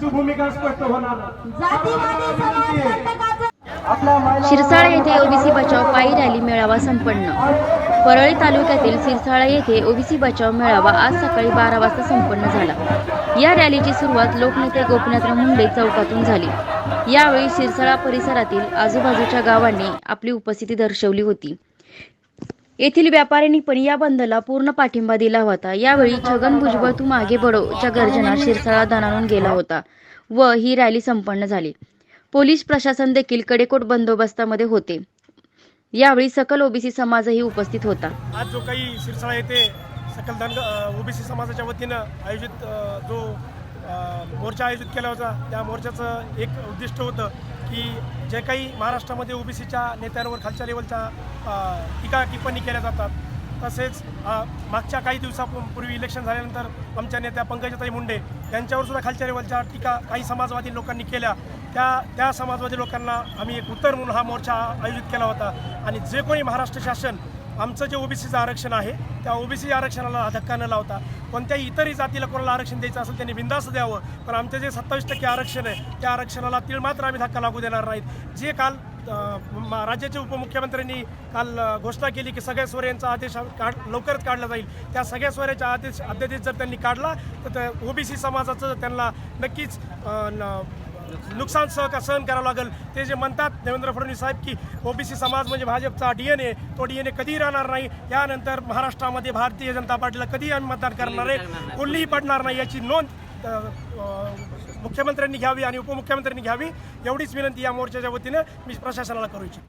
पुढची भूमिका स्पष्ट होणार. शिरसाळा येथे ओबीसी बचाव पायी रॅली मेळावा संपन्न. परळी तालुक्यातील सिरसाळा येथे ओबीसी बचाव मेळावा आज सकाळी बारा वाजता संपन्न झाला. या रॅलीची सुरुवात लोकनेते गोपीनाथराव मुंडे चौकातून झाली. यावेळी शिरसाळा परिसरातील आजूबाजूच्या गावांनी आपली उपस्थिती दर्शवली होती. येथील व्यापाऱ्यांनी पण या बंदला पूर्ण पाठिंबा दिला होता. यावेळी छगन भुजबळ तू मागे बडोच्या गर्जना शिरसाळा दणाणून गेला होता व ही रॅली संपन्न झाली. पोलीस प्रशासन देखील कडेकोट बंदोबस्तामध्ये होते. यावेळी सकल ओबीसी समाजही उपस्थित होता. आज जो काही शिरसाळा येथे सकल ओबीसी समाजाच्या वतीनं आयोजित जो मोर्चा आयोजित केला होता. त्या मोर्चाचं एक उद्दिष्ट होतं की जे काही महाराष्ट्रामध्ये ओबीसीच्या नेत्यांवर खालच्या लेवलच्या टीका टिप्पणी केल्या जातात. तसेच मागच्या काही दिवसापूर्वी इलेक्शन झाल्यानंतर आमच्या नेत्या पंकजाताई मुंडे यांच्यावर सुद्धा खालच्या लेवलच्या टीका काही समाजवादी लोकांनी केल्या. त्या त्या समाजवादी लोकांना आम्ही एक उत्तर म्हणून हा मोर्चा आयोजित केला होता. आणि जे कोणी महाराष्ट्र शासन आमचं जे ओबीसीचं आरक्षण आहे त्या ओबीसी आरक्षणाला धक्का न लावता कोणत्याही इतरही जातीला कोणाला आरक्षण द्यायचं असेल त्यांनी बिंदास द्यावं. पण आमचं जे सत्तावीस टक्के आरक्षण आहे त्या आरक्षणाला तीळ मात्र आम्ही धक्का लागू देणार नाहीत. जे काल म- राज्याचे उपमुख्यमंत्र्यांनी काल घोषणा केली की सगळ्या सोयऱ्यांचा आदेश काढ लवकरच काढला जाईल. त्या सगळ्या सोयऱ्याच्या आदेश अध्यादेश जर त्यांनी काढला तर ओबीसी समाजाचं त्यांना नक्कीच न- नुकसान सह सहन करावं लागेल? ते जे म्हणतात देवेंद्र फडणवीस साहेब की ओबीसी समाज म्हणजे भाजपचा डी एन ए तो डी एन ए कधीही राहणार नाही. यानंतर महाराष्ट्रामध्ये भारतीय जनता पार्टीला कधी आम्ही मतदान करणार आहे कोणीही पडणार नाही याची नोंद मुख्यमंत्र्यांनी घ्यावी आणि उपमुख्यमंत्र्यांनी घ्यावी एवढीच विनंती या मोर्चाच्या वतीनं मी प्रशासनाला करू इच्छितो.